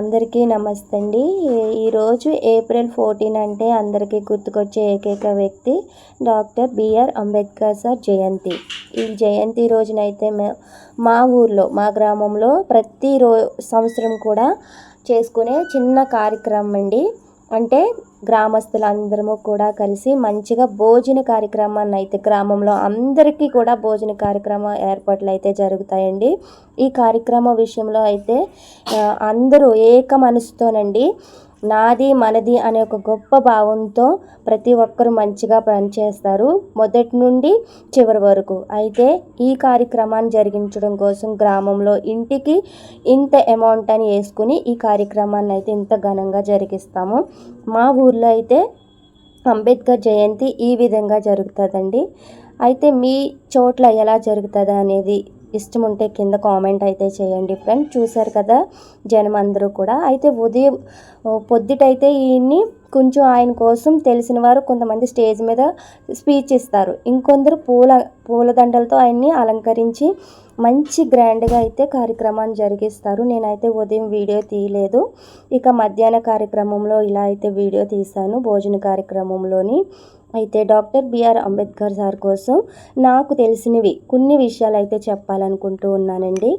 అందరికీ నమస్తే అండి ఈరోజు ఏప్రిల్ ఫోర్టీన్ అంటే అందరికీ గుర్తుకొచ్చే ఏకైక వ్యక్తి డాక్టర్ బిఆర్ అంబేద్కర్ సార్ జయంతి. ఈ జయంతి రోజునైతే మా ఊర్లో మా గ్రామంలో ప్రతి రో సంవత్సరం కూడా చేసుకునే చిన్న కార్యక్రమం అండి. అంటే గ్రామస్తులందరము కూడా కలిసి మంచిగా భోజన కార్యక్రమాన్ని అయితే గ్రామంలో అందరికీ కూడా భోజన కార్యక్రమ ఏర్పాట్లు అయితే జరుగుతాయండి. ఈ కార్యక్రమం విషయంలో అయితే అందరూ ఏక మనసుతోనండి నాది మనది అనే ఒక గొప్ప భావంతో ప్రతి ఒక్కరు మంచిగా పనిచేస్తారు మొదటి నుండి చివరి వరకు. అయితే ఈ కార్యక్రమాన్ని జరిగించడం కోసం గ్రామంలో ఇంటికి ఇంత అమౌంట్ అని వేసుకుని ఈ కార్యక్రమాన్ని అయితే ఇంత ఘనంగా జరిగిస్తాము. మా ఊర్లో అయితే అంబేద్కర్ జయంతి ఈ విధంగా జరుగుతుందండి. అయితే మీ చోట్ల ఎలా జరుగుతుంది అనేది ఇష్టం ఉంటే కింద కామెంట్ అయితే చేయండి ఫ్రెండ్. చూశారు కదా జనం అందరూ కూడా. అయితే ఉదయం పొద్దుటైతే ఈయన్ని కొంచెం ఆయన కోసం తెలిసిన వారు కొంతమంది స్టేజ్ మీద స్పీచ్ ఇస్తారు. ఇంకొందరు పూల పూలదండలతో ఆయన్ని అలంకరించి మంచి గ్రాండ్గా అయితే కార్యక్రమాన్ని జరిగిస్తారు. నేనైతే ఉదయం వీడియో తీయలేదు. ఇక మధ్యాహ్న కార్యక్రమంలో ఇలా అయితే వీడియో తీశాను. భోజన కార్యక్రమంలోని అయితే డాక్టర్ బిఆర్ అంబేద్కర్ సార్ కోసం నాకు తెలిసినవి కొన్ని విషయాలు అయితే చెప్పాలనుకుంటూ ఉన్నానండి.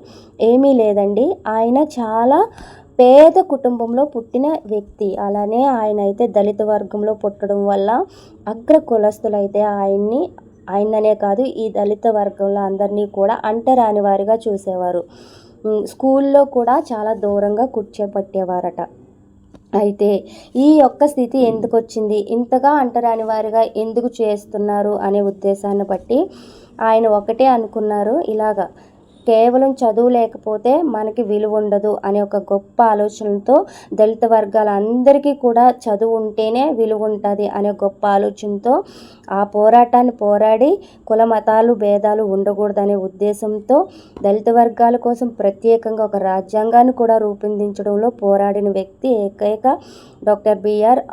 ఏమీ లేదండి. ఆయన చాలా పేద కుటుంబంలో పుట్టిన వ్యక్తి. అలానే ఆయన అయితే దళిత వర్గంలో పుట్టడం వల్ల అగ్ర కులస్తులైతే ఆయన్ని ఆయననే కాదు ఈ దళిత వర్గంలో అందరినీ కూడా అంటరాని వారిగా చూసేవారు. స్కూల్లో కూడా చాలా దూరంగా కూర్చోపట్టేవారట. అయితే ఈ యొక్క స్థితి ఎందుకు వచ్చింది? ఇంతగా అంటరాని వారిగా ఎందుకు చేస్తున్నారు అనే ఉద్దేశాన్ని బట్టి ఆయన ఒకటే అనుకున్నారు. ఇలాగా కేవలం చదువు లేకపోతే మనకి విలువ ఉండదు అనే ఒక గొప్ప ఆలోచనతో దళిత వర్గాల అందరికీ కూడా చదువు ఉంటేనే విలువ ఉంటుంది అనే గొప్ప ఆలోచనతో ఆ పోరాటాన్ని పోరాడి కుల మతాలు భేదాలు ఉండకూడదనే ఉద్దేశంతో దళిత వర్గాల కోసం ప్రత్యేకంగా ఒక రాజ్యాంగాన్ని కూడా రూపొందించడంలో పోరాడిన వ్యక్తి ఏకైక డాక్టర్ బిఆర్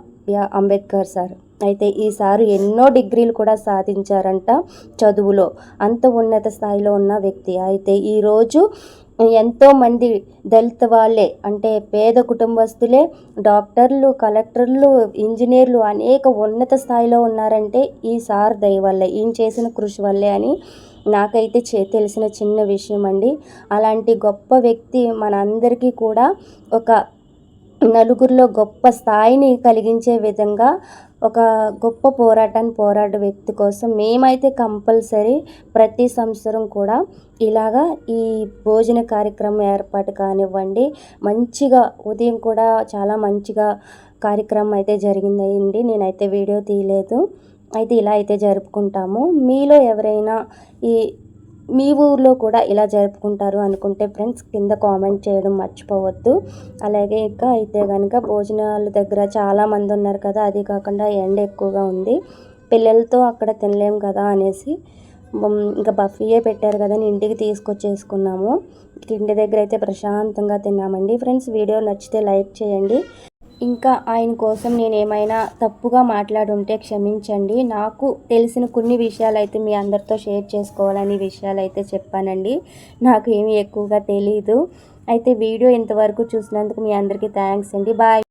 అంబేద్కర్ సార్. అయితే ఈసారి ఎన్నో డిగ్రీలు కూడా సాధించారంట చదువులో. అంత ఉన్నత స్థాయిలో ఉన్న వ్యక్తి. అయితే ఈరోజు ఎంతోమంది దళిత వాళ్ళే అంటే పేద కుటుంబస్తులే డాక్టర్లు కలెక్టర్లు ఇంజనీర్లు అనేక ఉన్నత స్థాయిలో ఉన్నారంటే ఈ సార్ దయ వల్లే ఈయన చేసిన కృషి వల్లే అని నాకైతే చే తెలిసిన చిన్న విషయం అండి అలాంటి గొప్ప వ్యక్తి మనందరికీ కూడా ఒక నలుగురిలో గొప్ప స్థాయిని కలిగించే విధంగా ఒక గొప్ప పోరాటాన్ని పోరాడే వ్యక్తి కోసం మేమైతే కంపల్సరీ ప్రతి సంవత్సరం కూడా ఇలాగా ఈ భోజన కార్యక్రమం ఏర్పాటు కానివ్వండి. మంచిగా ఉదయం కూడా చాలా మంచిగా కార్యక్రమం అయితే జరిగిందండి. నేనైతే వీడియో తీయలేదు. అయితే ఇలా అయితే జరుపుకుంటాము. మీలో ఎవరైనా ఈ మీ ఊర్లో కూడా ఇలా జరుపుకుంటారు అనుకుంటే ఫ్రెండ్స్ కింద కామెంట్ చేయడం మర్చిపోవద్దు. అలాగే ఇంకా అయితే కనుక భోజనాల దగ్గర చాలామంది ఉన్నారు కదా అది కాకుండా ఎండ ఎక్కువగా ఉంది. పిల్లలతో అక్కడ తినలేం కదా అనేసి ఇంకా బఫీయే పెట్టారు కదా ఇంటికి తీసుకొచ్చేసుకున్నాము. ఇంటి దగ్గర అయితే ప్రశాంతంగా తిన్నామండి. ఫ్రెండ్స్ వీడియో నచ్చితే లైక్ చేయండి. ఇంకా ఆయన కోసం నేను ఏమైనా తప్పుగా మాట్లాడుంటే క్షమించండి. నాకు తెలిసిన కొన్ని విషయాలు అయితే మీ అందరితో షేర్ చేసుకోవాలని విషయాలు అయితే చెప్పానండి. నాకు ఏమి ఎక్కువగా తెలీదు. అయితే వీడియో ఇంతవరకు చూసినందుకు మీ అందరికీ థ్యాంక్స్ అండి. బాయ్.